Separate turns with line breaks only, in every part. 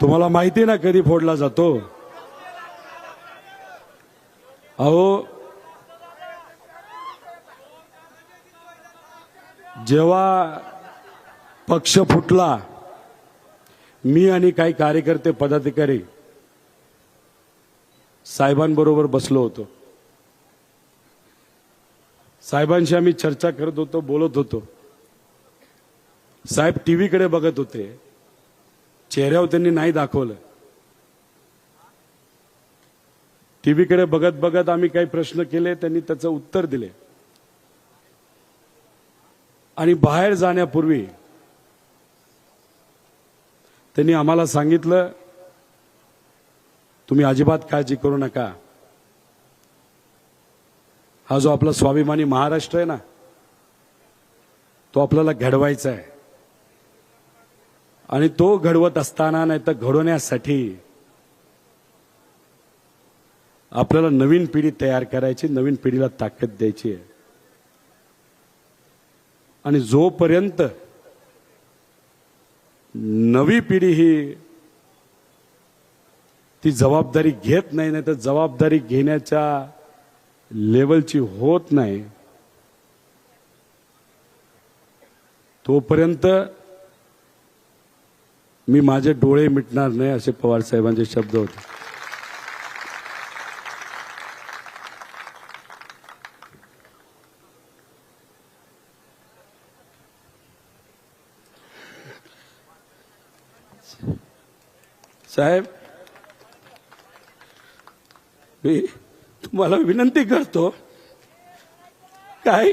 तुम्हाला माहिती ना कधी फोडला जातो? अहो जेव्हा पक्ष फुटला मी आणि काही कार्यकर्ते पदाधिकारी साहेबांबरोबर बसलो होतो. साहेबांशी आम्ही चर्चा करत होतो बोलत होतो. साहेब टीव्हीकडे बघत होते. चेहऱ्यावर त्यांनी नाही दाखवलं. टीव्हीकडे बघत बघत आम्ही काही प्रश्न केले त्यांनी त्याचं उत्तर दिले. आणि बाहेर जाण्यापूर्वी त्यांनी आम्हाला सांगितलं तुम्ही अजिबात काळजी करू नका. हा जो आपला स्वाभिमानी महाराष्ट्र आहे ना तो आपल्याला घडवायचा आहे. आणि तो घडवत असताना नाही तर घडवण्यासाठी आपल्याला नवीन पिढी तयार करायची नवीन पिढीला ताकद द्यायची आहे. आणि जोपर्यंत नवी पिढी ही ती जबाबदारी घेत नाही नाही तर जबाबदारी घेण्याच्या लेवलची होत नाही तोपर्यंत मी माझे डोळे मिटणार नाही असे पवार साहेबांचे शब्द होते. साहेब मी तुम्हाला विनंती करतो काय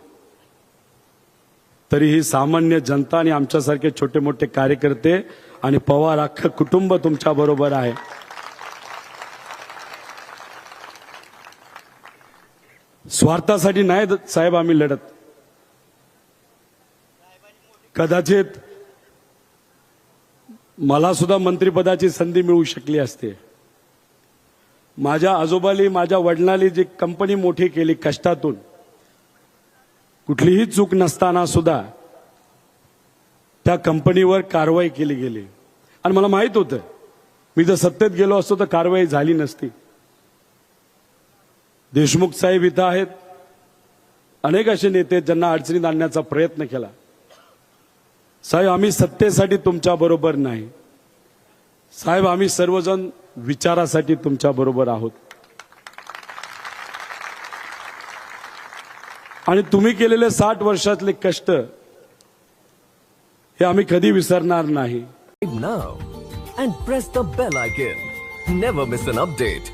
तरी ही सामान्य जनता आणि आमच्यासारखे छोटे मोठे कार्यकर्ते आणि पवार अख्खं कुटुंब तुमच्या बरोबर आहे. स्वार्थासाठी नाही द- साहेब आम्ही लढत. कदाचित मला सुद्धा मंत्रिपदाची संधी मिळू शकली असते. माझ्या आजोबाली माझ्या वडिलांनी जी कंपनी मोठी केली कष्टातून कुठलीही चूक नसताना सुद्धा त्या कंपनीवर कारवाई केली गेली. आणि मला माहीत होतं मी जर सत्तेत गेलो असतो तर कारवाई झाली नसती. देशमुख साहेब इथं आहेत. अनेक असे नेते ज्यांना अडचणीत आणण्याचा प्रयत्न केला. साहेब आम्ही सत्तेसाठी तुमच्या बरोबर नाही. साहेब आम्ही सर्वजण विचारासाठी तुमच्या बरोबर आहोत. आणि तुम्ही केलेले साठ वर्षातले कष्ट हे आम्ही कधी विसरणार नाही.
Now and press the bell icon never miss an update